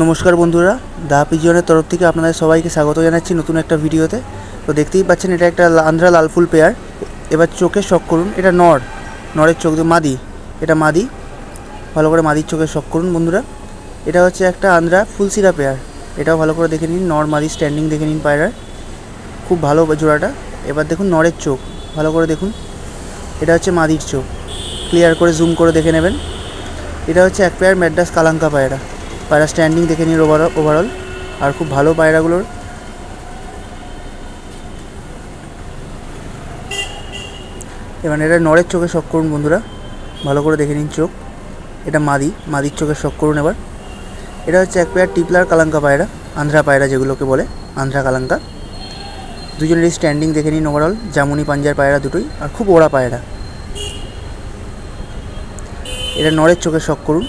নমস্কার বন্ধুরা, দা পিজিয়নের তরফ থেকে আপনাদের সবাইকে স্বাগত জানাচ্ছি নতুন একটা ভিডিওতে। তো দেখতেই পাচ্ছেন, এটা একটা আন্ধ্রা লাল ফুল পেয়ার। এবার চোখে শখ করুন, এটা নর। নরের চোখ মাদি, এটা মাদি। ভালো করে মাদির চোখে শখ করুন বন্ধুরা। এটা হচ্ছে একটা আন্ধ্রা ফুলসিরা পেয়ার। এটাও ভালো করে দেখে নিন, নর মাদি স্ট্যান্ডিং দেখে নিন পায়রার। খুব ভালো জোড়াটা। এবার দেখুন নরের চোখ, ভালো করে দেখুন। এটা হচ্ছে মাদির চোখ। ক্লিয়ার করে জুম করে দেখে নেবেন। এটা হচ্ছে এক পেয়ার ম্যাড্রাস কালাঙ্কা পায়রা। পায়রা স্ট্যান্ডিং দেখে নিন ওভারঅল ওভারঅল আর খুব ভালো পায়রাগুলোর। এবার এটা নরের চোখে শখ করুন বন্ধুরা। ভালো করে দেখে নিন চোখ। এটা মাদি, মাদির চোখে শখ করুন এবার। এটা হচ্ছে এক পেয়ার টিপলার কালাঙ্কা পায়রা, আন্ধ্রা পায়রা যেগুলোকে বলে, আন্ধ্রা কালাঙ্কা। দুজনেরই স্ট্যান্ডিং দেখে নিন ওভারঅল জামুনি পাঞ্জার পায়রা দুটোই, আর খুব ওড়া পায়রা। এটা নরের চোখে শখ করুন।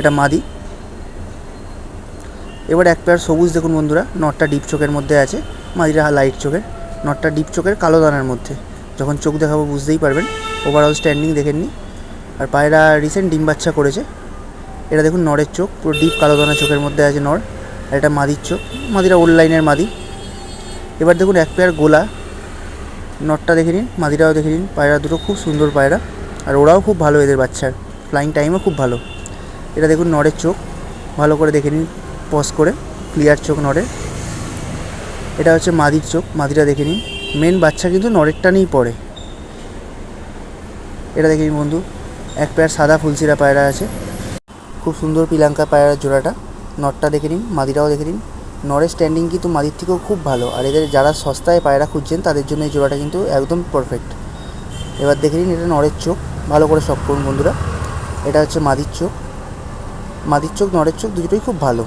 এটা মাদি এবার এক পেয়ার সবুজ দেখুন বন্ধুরা নটটা ডিপ চোখের মধ্যে আছে মাদিরা লাইট চোখের নটটা ডিপ চোখের কালো দানার মধ্যে। যখন চোখ দেখাবো বুঝতেই পারবেন ওভারঅল স্ট্যান্ডিং দেখেননি। আর পায়রা রিসেন্ট ডিম বাচ্চা করেছে। এটা দেখুন নরের চোখ, পুরো ডিপ কালো দানা চোখের মধ্যে আছে নর আর এটা মাদির চোখ, মাদিরা ওল্ড লাইনের মাদি। এবার দেখুন এক পেয়ার গোলা নটটা দেখে নিন, মাদিরাও দেখে নিন, পায়রা দুটো খুব সুন্দর পায়রা, আর ওরাও খুব ভালো এদের বাচ্চার ফ্লাইং টাইমও খুব ভালো। এটা দেখুন নরের চোখ, ভালো করে দেখে নিন। পজ করে ক্লিয়ার চোখ নরের এটা হচ্ছে মাদির চোখ মাদিরা দেখে নিন। মেন বাচ্চা কিন্তু নরের টানেই পড়ে। এটা দেখে নিন বন্ধু, এক পেয়ার সাদা ফুলসিরা পায়রা আছে। খুব সুন্দর পিলাঙ্কা পায়রার জোড়াটা। নটটা দেখে নিন মাদিরাও দেখে নিন। নরের স্ট্যান্ডিং কিন্তু মাদির থেকেও খুব ভালো। আর এদের যারা সস্তায় পায়রা খুঁজছেন, তাদের জন্য এই জোড়াটা কিন্তু একদম পারফেক্ট এবার দেখে নিন এটা নরের চোখ। ভালো করে শখ করুন বন্ধুরা। এটা হচ্ছে মাদির চোখ। মাদির চোখ, নরের চোখ দুটোই খুব ভালো।